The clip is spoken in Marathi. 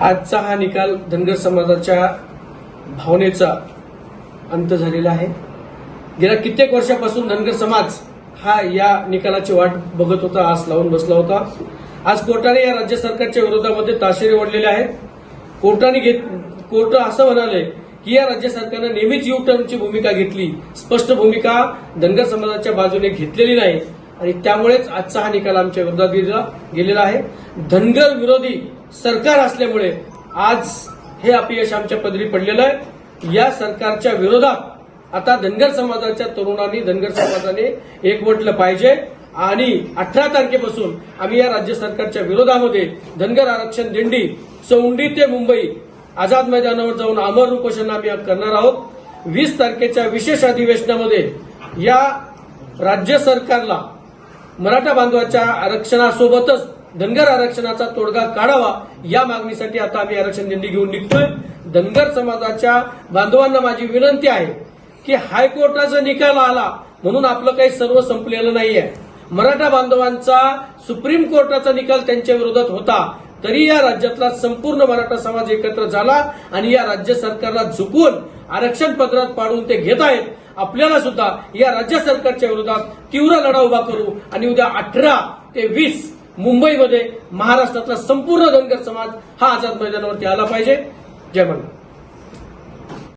आजचा हा निकाल धनगर समाजाच्या भावनेचा अंत झालेला आहे. गेल्या कित्येक वर्षापासून धनगर समाज हा या निकालाची वाट बघत होता आस लावून बसला होता. आज कोर्टाने या राज्य सरकारच्या विरोधामध्ये ताशेरे ओढलेले आहेत. कोर्टाने घेत कोर्ट असं म्हणाले की या राज्य सरकारनं नेहमीच यू टर्नची भूमिका घेतली स्पष्ट भूमिका धनगर समाजाच्या बाजूने घेतलेली नाही. आणि त्यामुळेच आजचा हा निकाल आमच्या विरोधात दिला गेलेला आहे. धनगर विरोधी सरकार असल्यामुळे आज हे अपयश आमच्या पदरी पडलेलं आहे. या सरकारच्या विरोधात आता धनगर समाजाच्या तरुणांनी धनगर समाजाने एकवटलं पाहिजे. आणि अठरा तारखेपासून आम्ही या राज्य सरकारच्या विरोधामध्ये धनगर आरक्षण दिंडी चौंडी ते मुंबई आझाद मैदानावर जाऊन अमर उपोषण आम्ही करणार आहोत. वीस तारखेच्या विशेष अधिवेशनामध्ये या राज्य सरकारला मराठा बांधवाच्या आरक्षणासोबतच धनगर आरक्षणाचा तोडगा काढावा या मागणीसाठी आता आम्ही आरक्षण दिंडी घेऊन निघतोय. धनगर समाजाच्या बांधवांना माझी विनंती आहे की हायकोर्टाचा निकाल आला म्हणून आपलं काही सर्व संपलेलं नाहीये. मराठा बांधवांचा सुप्रीम कोर्टाचा निकाल त्यांच्या विरोधात होता. तरी या राज्यातला संपूर्ण मराठा समाज एकत्र झाला आणि या राज्य सरकारला झुकून आरक्षण पत्रात पाडून ते घेत आहेत. आपल्याला सुद्धा या राज्य सरकारच्या विरोधात तीव्र लढा उभा करू आणि उद्या अठरा ते वीस मुंबईमध्ये महाराष्ट्रातला संपूर्ण धनगर समाज हा आझाद मैदानावरती आला पाहिजे. जय मल्हार.